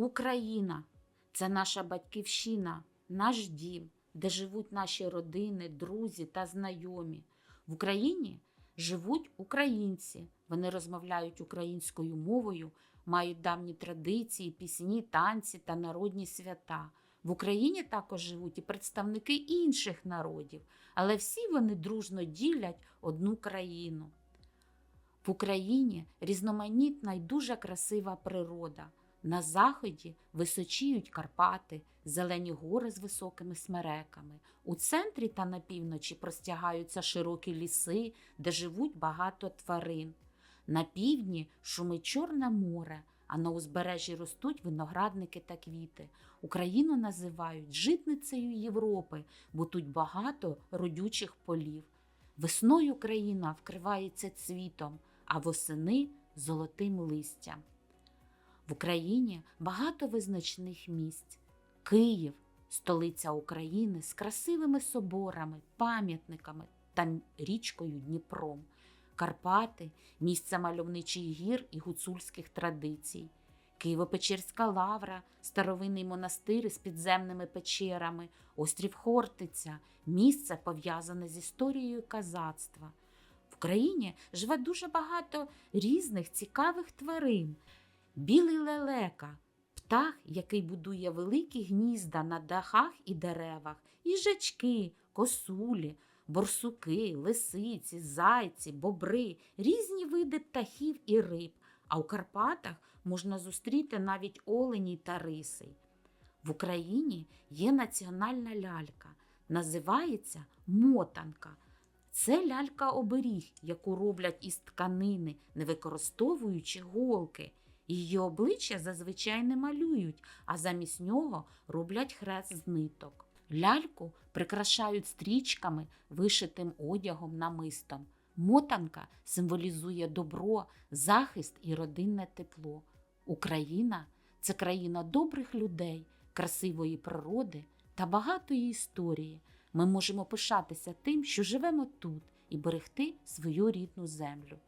Україна це наша батьківщина, наш дім, де живуть наші родини, друзі та знайомі. В Україні живуть українці. Вони розмовляють українською мовою, мають давні традиції, пісні, танці та народні свята. В Україні також живуть і представники інших народів, але всі вони дружно ділять одну країну. В Україні різноманітна й дуже красива природа. На заході височіють Карпати, зелені гори з високими смереками. У центрі та на півночі простягаються широкі ліси, де живуть багато тварин. На півдні шумить Чорне море, а на узбережжі ростуть виноградники та квіти. Україну називають житницею Європи, бо тут багато родючих полів. Весною країна вкривається цвітом, а восени золотим листям. В Україні багато визначних місць. Київ, столиця України з красивими соборами, пам'ятниками та річкою Дніпром. Карпати місце мальовничих гір і гуцульських традицій. Києво-Печерська лавра, старовинний монастир із підземними печерами, острів Хортиця, місце пов'язане з історією казацтва. В Україні живе дуже багато різних цікавих тварин. Білий лелека, птах, який будує великі гнізда на дахах і деревах, їжачки, косулі, борсуки, лисиці, зайці, бобри, різні види птахів і риб. А у Карпатах можна зустріти навіть оленій та рисей. В Україні є національна лялька, називається мотанка. Це лялька-оберіг, яку роблять із тканини, не використовуючи голки. Її обличчя зазвичай не малюють, а замість нього роблять хрест з ниток. Ляльку прикрашають стрічками, вишитим одягом намистом. Мотанка символізує добро, захист і родинне тепло. Україна це країна добрих людей, красивої природи та багатої історії. Ми можемо пишатися тим, що живемо тут, і берегти свою рідну землю.